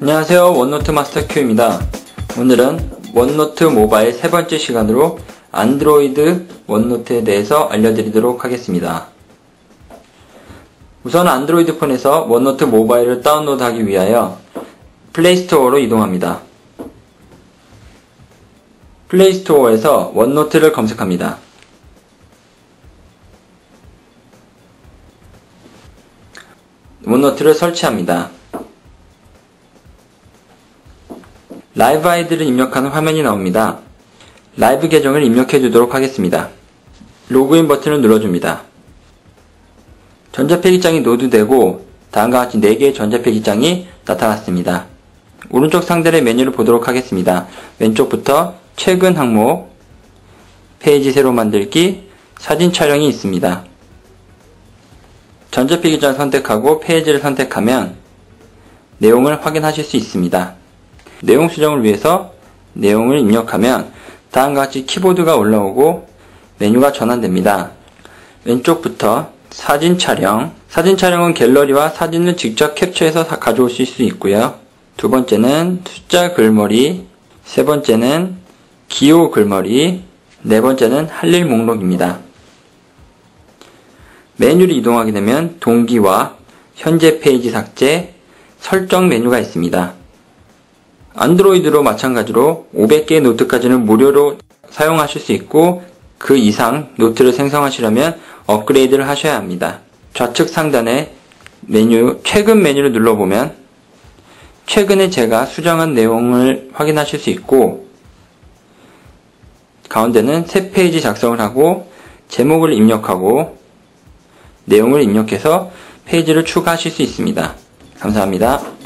안녕하세요. 원노트 마스터 큐입니다. 오늘은 원노트 모바일 세 번째 시간으로 안드로이드 원노트에 대해서 알려드리도록 하겠습니다. 우선 안드로이드 폰에서 원노트 모바일을 다운로드하기 위하여 플레이스토어로 이동합니다. 플레이스토어에서 원노트를 검색합니다 원노트를 설치합니다 라이브 아이디를 입력하는 화면이 나옵니다. 라이브 계정을 입력해 주도록 하겠습니다. 로그인 버튼을 눌러줍니다. 전자폐기장이 노드되고 다음과 같이 4개의 전자폐기장이 나타났습니다. 오른쪽 상단의 메뉴를 보도록 하겠습니다. 왼쪽부터 최근 항목, 페이지 새로 만들기, 사진 촬영이 있습니다. 전자폐기장을 선택하고 페이지를 선택하면 내용을 확인하실 수 있습니다. 내용 수정을 위해서 내용을 입력하면 다음과 같이 키보드가 올라오고 메뉴가 전환됩니다. 왼쪽부터 사진 촬영 사진 촬영은 갤러리와 사진을 직접 캡처해서 가져오실 수 있고요. 두 번째는 숫자 글머리 세 번째는 기호 글머리 네 번째는 할 일 목록입니다. 메뉴를 이동하게 되면 동기와 현재 페이지 삭제, 설정 메뉴가 있습니다. 안드로이드로 마찬가지로 500개의 노트까지는 무료로 사용하실 수 있고 그 이상 노트를 생성하시려면 업그레이드를 하셔야 합니다. 좌측 상단에 메뉴 최근 메뉴를 눌러보면 최근에 제가 수정한 내용을 확인하실 수 있고 가운데는 새 페이지 작성을 하고 제목을 입력하고 내용을 입력해서 페이지를 추가하실 수 있습니다. 감사합니다.